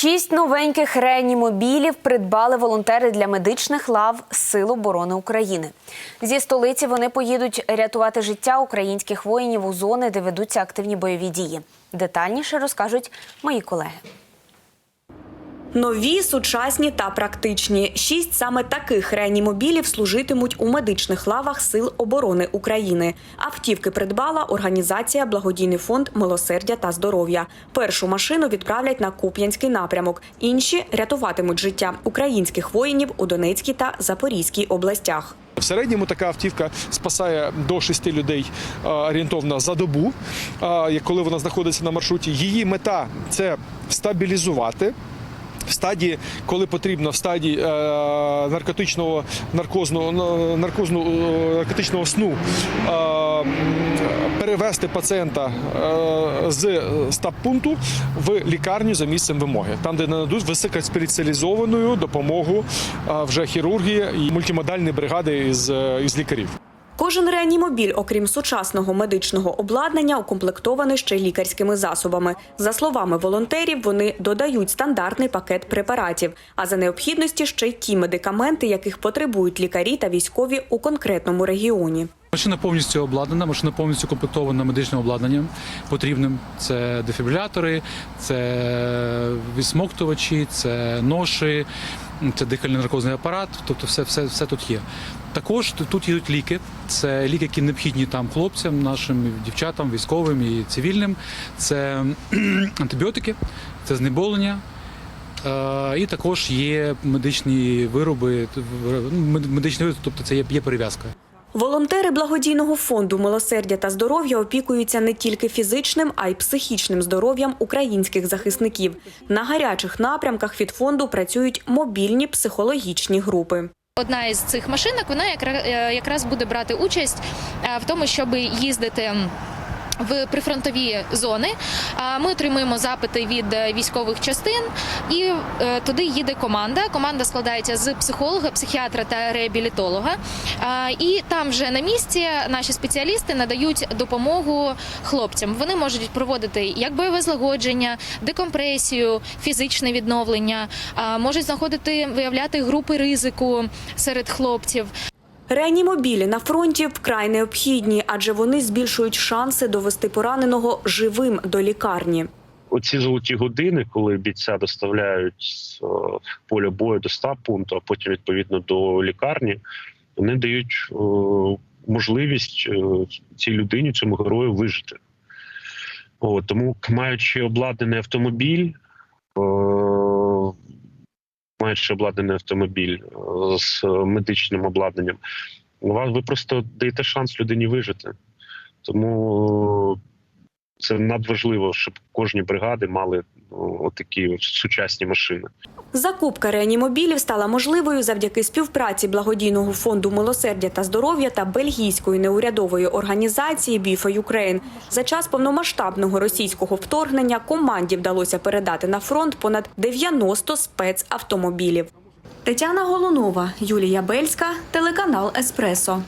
Шість новеньких реанімобілів придбали волонтери для медичних лав Сил оборони України. Зі столиці вони поїдуть рятувати життя українських воїнів у зони, де ведуться активні бойові дії. Детальніше розкажуть мої колеги. Нові, сучасні та практичні. Шість саме таких реанімобілів служитимуть у медичних лавах Сил оборони України. Автівки придбала організація Благодійний фонд милосердя та здоров'я. Першу машину відправлять на Куп'янський напрямок. Інші рятуватимуть життя українських воїнів у Донецькій та Запорізькій областях. В середньому така автівка спасає до шести людей е, орієнтовно за добу, е, коли вона знаходиться на маршруті. Її мета це стабілізувати. В стадії, коли потрібно, в стадії е, наркотичного наркозного наркозну, е, наркотичного сну е, перевести пацієнта з стаб-пункту в лікарню за місцем вимоги, там, де нададуть високоспеціалізовану допомогу вже хірургії і мультимодальні бригади із, із лікарів. Кожен реанімобіль, окрім сучасного медичного обладнання, укомплектований ще й лікарськими засобами. За словами волонтерів, вони додають стандартний пакет препаратів, а за необхідності ще й ті медикаменти, яких потребують лікарі та військові у конкретному регіоні. Машина повністю обладнана, машина повністю комплектована медичним обладнанням потрібним. Це дефібрилятори, це відсмоктувачі, це ноші, це дихальний наркозний апарат. Тобто, все, все, все тут є. Також тут- йдуть ліки. Це ліки, які необхідні там хлопцям, нашим дівчатам, військовим і цивільним. Це антибіотики, це знеболення. Е, І також є медичні вироби, мед- медичні вироби, тобто це є перев'язка. Волонтери благодійного фонду милосердя та здоров'я опікуються не тільки фізичним, а й психічним здоров'ям українських захисників. На гарячих напрямках від фонду працюють мобільні психологічні групи. Одна із цих машинок вона якра- е, якраз буде брати участь е, в тому, щоб їздити. В прифронтові зони ми отримуємо запити від е, військових частин, і е, туди їде команда. Команда складається з психолога, психіатра та реабілітолога. І там вже на місці наші спеціалісти надають допомогу хлопцям. Вони можуть проводити як бойове злагодження, декомпресію, фізичне відновлення, можуть знаходити виявляти групи ризику серед хлопців. Реанімобілі на фронті вкрай необхідні, адже вони збільшують шанси довести пораненого живим до лікарні. оці золоті години, коли бійця доставляють з е, поля бою до стаб пункту, а потім відповідно до лікарні, вони дають е, можливість е, цій людині, цьому герою вижити. О, тому, маючи обладнаний автомобіль, маючи обладнаний автомобіль е, з медичним обладнанням, ви просто даєте шанс людині вижити. Тому е, це надважливо, щоб кожні бригади мали отакі от сучасні машини. Закупка реанімобілів стала можливою завдяки співпраці благодійного фонду милосердя та здоров'я та бельгійської неурядової організації Біфа Юкрейн. За час повномасштабного російського вторгнення команді вдалося передати на фронт понад 90 спецавтомобілів. Тетяна Голунова, Юлія Бельська, телеканал Еспресо.